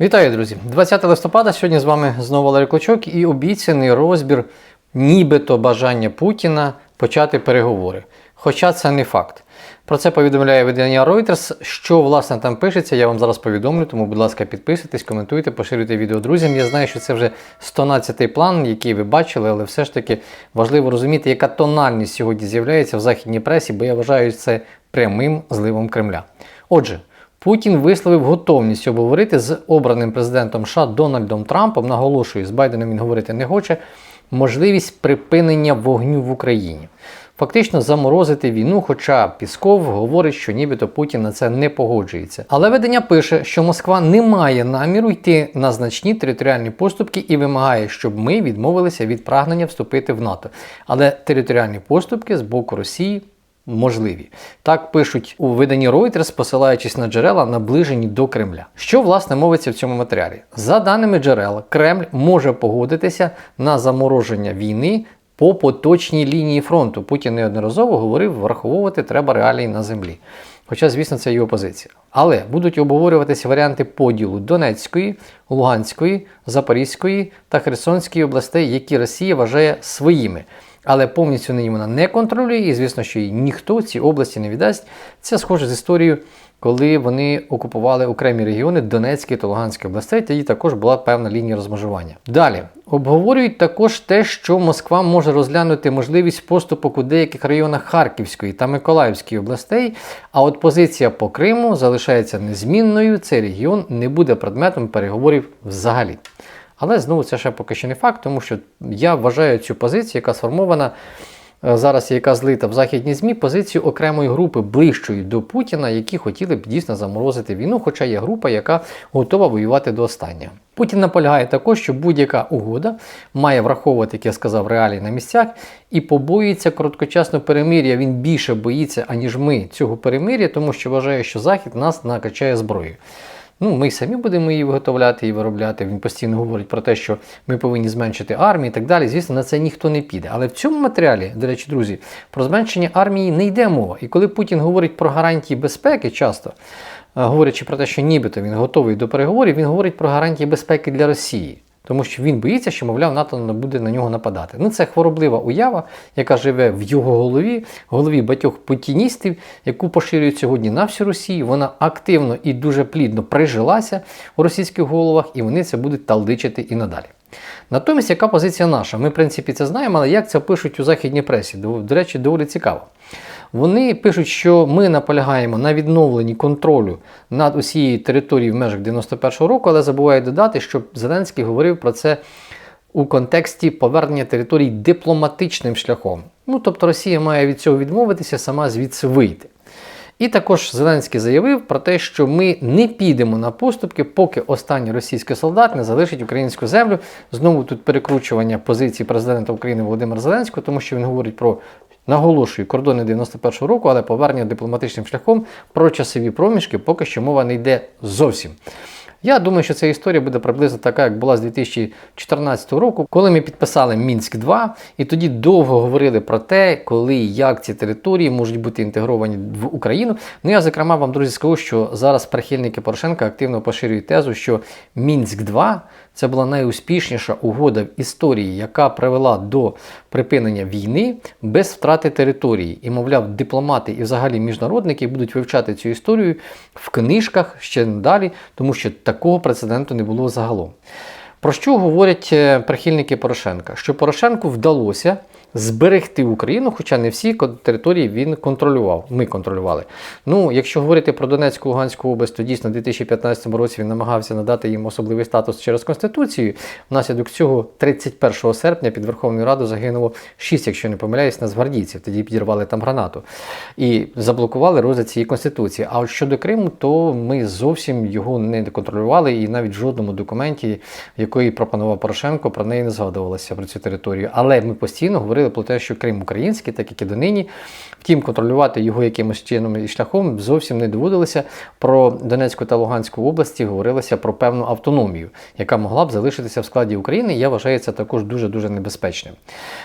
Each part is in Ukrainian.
Вітаю, друзі! 20 листопада сьогодні з вами знову Валерій Клочок і обіцяний розбір нібито бажання Путіна почати переговори. Хоча це не факт. Про це повідомляє видання Reuters. Що власне там пишеться, я вам зараз повідомлю, тому, будь ласка, підписуйтесь, коментуйте, поширюйте відео друзям. Я знаю, що це вже 112-й план, який ви бачили, але все ж таки важливо розуміти, яка тональність сьогодні з'являється в західній пресі, бо я вважаю це прямим зливом Кремля. Отже. Путін висловив готовність обговорити з обраним президентом США Дональдом Трампом, наголошую, з Байденом він говорити не хоче, можливість припинення вогню в Україні. Фактично заморозити війну, хоча Пісков говорить, що нібито Путін на це не погоджується. Але видання пише, що Москва не має наміру йти на значні територіальні поступки і вимагає, щоб ми відмовилися від прагнення вступити в НАТО. Але територіальні поступки з боку Росії можливі. Так пишуть у виданні Reuters, посилаючись на джерела, наближені до Кремля. Що власне мовиться в цьому матеріалі? За даними джерел, Кремль може погодитися на замороження війни. По поточній лінії фронту Путін неодноразово говорив, враховувати треба реалії на землі. Хоча, звісно, це його позиція. Але будуть обговорюватися варіанти поділу Донецької, Луганської, Запорізької та Херсонської областей, які Росія вважає своїми. Але повністю нині вона не контролює, і звісно, що їй ніхто ці області не віддасть. Це схоже з історією, коли вони окупували окремі регіони Донецької та Луганської областей, тоді також була певна лінія розмежування. Далі обговорюють також те, що Москва може розглянути можливість поступок у деяких районах Харківської та Миколаївської областей. А от позиція по Криму залишається незмінною. Цей регіон не буде предметом переговорів взагалі. Але знову це ще поки що не факт, тому що я вважаю цю позицію, яка сформована е, зараз, яка злита в західні ЗМІ, позицію окремої групи ближчої до Путіна, які хотіли б дійсно заморозити війну, хоча є група, яка готова воювати до останнього. Путін наполягає також, що будь-яка угода має враховувати, як я сказав, реалії на місцях і побоюється короткочасного перемир'я. Він більше боїться, аніж ми цього перемир'я, тому що вважає, що Захід нас накачає зброєю. Ну, ми самі будемо її виготовляти і виробляти. Він постійно говорить про те, що ми повинні зменшити армію і так далі. Звісно, на це ніхто не піде. Але в цьому матеріалі, до речі, друзі, про зменшення армії не йде мова. І коли Путін говорить про гарантії безпеки, часто е, говорячи про те, що нібито він готовий до переговорів, він говорить про гарантії безпеки для Росії. Тому що він боїться, що, мовляв, НАТО не буде на нього нападати. Ну, це хвороблива уява, яка живе в його голові, голові багатьох путіністів, яку поширюють сьогодні на всю Росію. Вона активно і дуже плідно прижилася у російських головах, і вони це будуть талдичити і надалі. Натомість, яка позиція наша? Ми, в принципі, це знаємо, але як це пишуть у західній пресі? До речі, доволі цікаво. Вони пишуть, що ми наполягаємо на відновленні контролю над усією територією в межах 91-го року, але забувають додати, що Зеленський говорив про це у контексті повернення територій дипломатичним шляхом. Ну тобто Росія має від цього відмовитися, сама звідси вийти. І також Зеленський заявив про те, що ми не підемо на поступки, поки останній російський солдат не залишить українську землю. Знову тут перекручування позиції президента України Володимира Зеленського, тому що він говорить про наголошую кордони 91-го року, але повернення дипломатичним шляхом про часові проміжки поки що мова не йде зовсім. Я думаю, що ця історія буде приблизно така, як була з 2014 року, коли ми підписали Мінськ 2 і тоді довго говорили про те, коли і як ці території можуть бути інтегровані в Україну. Ну я зокрема вам, друзі, скажу, що зараз прихильники Порошенка активно поширюють тезу, що Мінськ 2 це була найуспішніша угода в історії, яка привела до припинення війни без втрати території. І, мовляв, дипломати і взагалі міжнародники будуть вивчати цю історію в книжках ще далі, тому що такого прецеденту не було загалом. Про що говорять е, прихильники Порошенка? Що Порошенку вдалося зберегти Україну, хоча не всі території він контролював. Ми контролювали. Ну, якщо говорити про Донецьку Луганську область, то дійсно в 2015 році він намагався надати їм особливий статус через Конституцію. Внаслідок цього 31 серпня під Верховною Радою загинуло 6, якщо не помиляюсь, нацгвардійців. Тоді підірвали там гранату і заблокували розгляд цієї конституції. А от щодо Криму, то ми зовсім його не контролювали, і навіть в жодному документі, який пропонував Порошенко, про неї не згадувалося про цю територію. Але ми постійно говорили говорили про те, що Крим український, так як і донині. Втім, контролювати його якимось чином і шляхом зовсім не доводилося. Про Донецьку та Луганську області говорилося про певну автономію, яка могла б залишитися в складі України. Я вважаю це також дуже дуже небезпечним.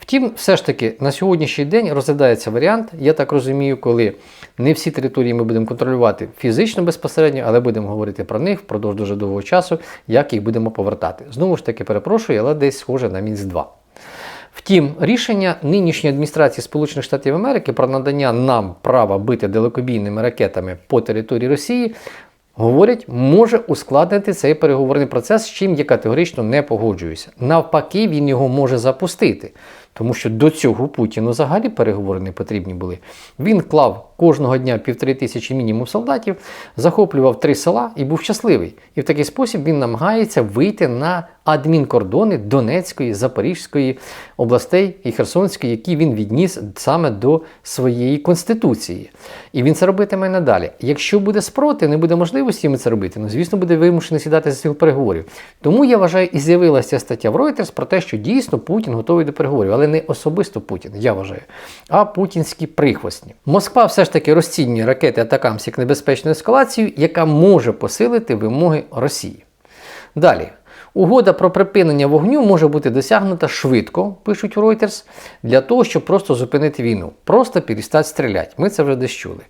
Втім, все ж таки на сьогоднішній день розглядається варіант, я так розумію, коли не всі території ми будемо контролювати фізично безпосередньо, але будемо говорити про них впродовж дуже довгого часу, як їх будемо повертати. Знову ж таки, перепрошую, але десь схоже на мінськ 2 Втім, рішення нинішньої адміністрації Сполучених Штатів Америки про надання нам права бити далекобійними ракетами по території Росії. Говорять, може ускладнити цей переговорний процес, з чим я категорично не погоджуюся. Навпаки, він його може запустити, тому що до цього Путіну взагалі переговори не потрібні були. Він клав кожного дня півтори тисячі мінімум солдатів, захоплював три села і був щасливий. І в такий спосіб він намагається вийти на адмінкордони Донецької, Запорізької областей і Херсонської, які він відніс саме до своєї конституції. І він це робитиме надалі. Якщо буде спротив, не буде можливості йому це робити, ну звісно, буде вимушений сідати за стіл переговорів. Тому я вважаю, і з'явилася стаття в Reuters про те, що дійсно Путін готовий до переговорів, але не особисто Путін, я вважаю, а путінські прихвостні. Москва все ж таки розцінює ракети Атакамс як небезпечну ескалацію, яка може посилити вимоги Росії. Далі. Угода про припинення вогню може бути досягнута швидко, пишуть в Reuters, для того, щоб просто зупинити війну, просто перестати стріляти. Ми це вже десь чули.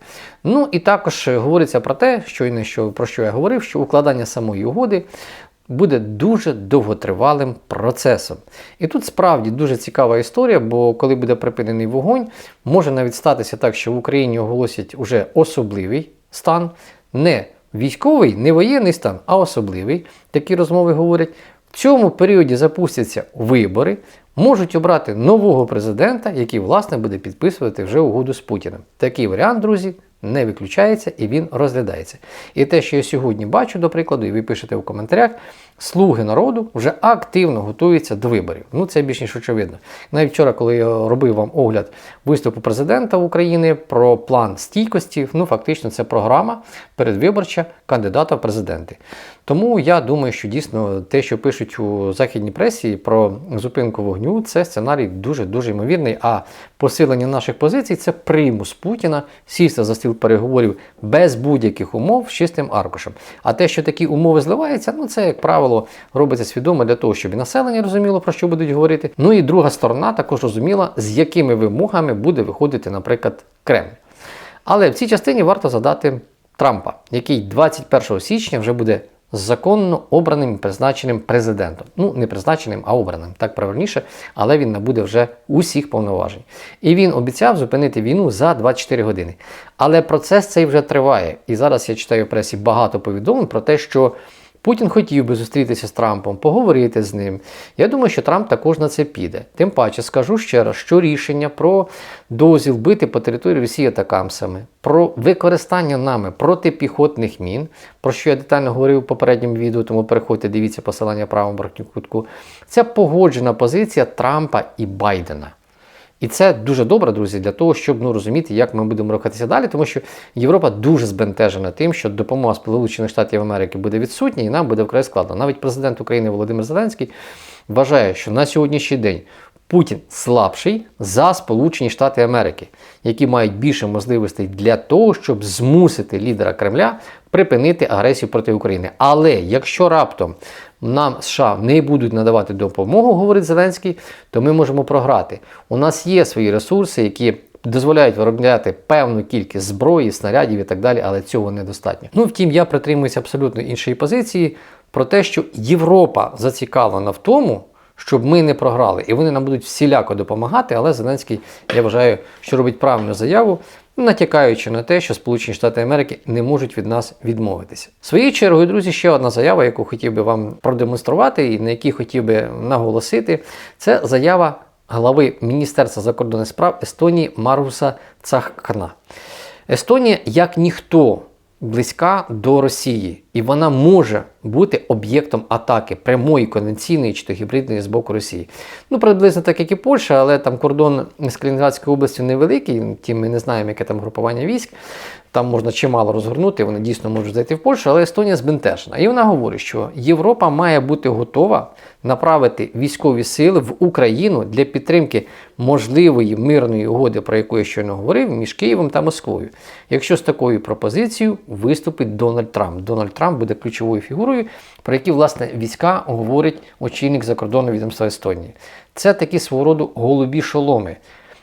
Ну і також говориться про те, щойно що, про що я говорив, що укладання самої угоди буде дуже довготривалим процесом. І тут справді дуже цікава історія, бо коли буде припинений вогонь, може навіть статися так, що в Україні оголосять уже особливий стан. не Військовий, не воєнний стан, а особливий. Такі розмови говорять. В цьому періоді запустяться вибори, можуть обрати нового президента, який, власне, буде підписувати вже угоду з Путіним. Такий варіант, друзі, не виключається і він розглядається. І те, що я сьогодні бачу, до прикладу, і ви пишете в коментарях, слуги народу вже активно готуються до виборів. Ну це більш ніж очевидно. Навіть вчора, коли я робив вам огляд виступу президента України про план стійкості, ну фактично це програма передвиборча кандидата в президенти. Тому я думаю, що дійсно те, що пишуть у західній пресі про зупинку вогню, це сценарій дуже-дуже ймовірний. А посилення наших позицій це примус Путіна сісти за стіл переговорів без будь-яких умов з чистим аркушем. А те, що такі умови зливаються, ну це, як правило, робиться свідомо для того, щоб і населення розуміло, про що будуть говорити. Ну і друга сторона також розуміла, з якими вимогами буде виходити, наприклад, Кремль. Але в цій частині варто задати Трампа, який 21 січня вже буде законно обраним і призначеним президентом. Ну, не призначеним, а обраним, так правильніше, але він набуде вже усіх повноважень. І він обіцяв зупинити війну за 24 години. Але процес цей вже триває. І зараз я читаю в пресі багато повідомлень про те, що. Путін хотів би зустрітися з Трампом, поговорити з ним. Я думаю, що Трамп також на це піде. Тим паче, скажу ще раз, що рішення про дозвіл бити по території Росії атакамсами, про використання нами протипіхотних мін, про що я детально говорив у попередньому відео, тому переходьте, дивіться посилання правому верхню кутку. Це погоджена позиція Трампа і Байдена. І це дуже добре, друзі, для того, щоб ну, розуміти, як ми будемо рухатися далі, тому що Європа дуже збентежена тим, що допомога Сполучених Штатів Америки буде відсутня, і нам буде вкрай складно. Навіть президент України Володимир Зеленський вважає, що на сьогоднішній день Путін слабший за Сполучені Штати Америки, які мають більше можливостей для того, щоб змусити лідера Кремля припинити агресію проти України. Але якщо раптом нам США не будуть надавати допомогу, говорить Зеленський, то ми можемо програти. У нас є свої ресурси, які дозволяють виробляти певну кількість зброї, снарядів і так далі, але цього недостатньо. Ну втім, я притримуюся абсолютно іншої позиції про те, що Європа зацікавлена в тому. Щоб ми не програли, і вони нам будуть всіляко допомагати, але Зеленський, я вважаю, що робить правильну заяву, натякаючи на те, що Сполучені Штати Америки не можуть від нас відмовитися. Своєю чергою, друзі, ще одна заява, яку хотів би вам продемонструвати, і на якій хотів би наголосити, це заява глави Міністерства закордонних справ Естонії Маргуса Цахкана. Естонія, як ніхто, близька до Росії, і вона може бути об'єктом атаки прямої конвенційної чи то гібридної з боку Росії. Ну, приблизно так, як і Польща, але там кордон з Калінінградською областю невеликий, тим ми не знаємо, яке там групування військ. там можна чимало розгорнути, вони дійсно можуть зайти в Польщу, але Естонія збентежена. І вона говорить, що Європа має бути готова направити військові сили в Україну для підтримки можливої мирної угоди, про яку я щойно говорив, між Києвом та Москвою. Якщо з такою пропозицією виступить Дональд Трамп. Дональд Трамп буде ключовою фігурою, про які власне війська говорить очільник закордонного відомства Естонії. Це такі свого роду голубі шоломи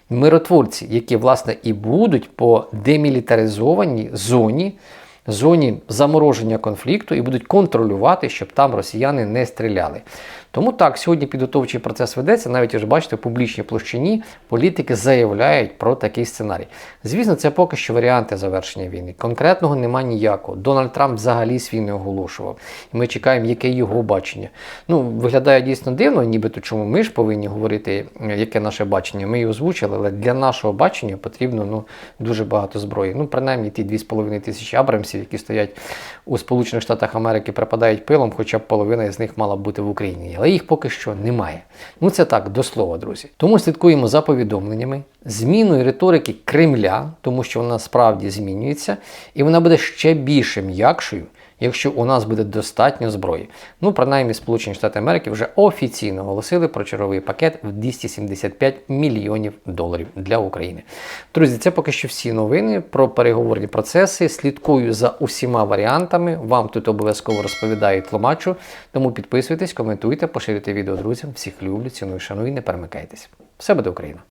миротворці, які власне і будуть по демілітаризованій зоні, зоні замороження конфлікту і будуть контролювати, щоб там росіяни не стріляли. Тому так, сьогодні підготовчий процес ведеться, навіть вже бачите, в публічній площині політики заявляють про такий сценарій. Звісно, це поки що варіанти завершення війни. Конкретного нема ніякого. Дональд Трамп взагалі свій не оголошував. І ми чекаємо, яке його бачення. Ну, виглядає дійсно дивно, нібито чому ми ж повинні говорити, яке наше бачення. Ми її озвучили, але для нашого бачення потрібно ну, дуже багато зброї. Ну, принаймні ті 2,5 тисячі Абрамсів, які стоять у Сполучених Штатах Америки, припадають пилом, хоча б половина з них мала б бути в Україні. Але їх поки що немає. Ну це так, до слова, друзі. Тому слідкуємо за повідомленнями, зміною риторики Кремля, тому що вона справді змінюється, і вона буде ще більше м'якшою, якщо у нас буде достатньо зброї. Ну, принаймні, Сполучені Штати Америки вже офіційно оголосили про черговий пакет в 275 мільйонів доларів для України. Друзі, це поки що всі новини про переговорні процеси. Слідкую за усіма варіантами. Вам тут обов'язково розповідаю і тлумачу. Тому підписуйтесь, коментуйте, поширюйте відео друзям. Всіх люблю, ціную, шаную, не перемикайтесь. Все буде Україна!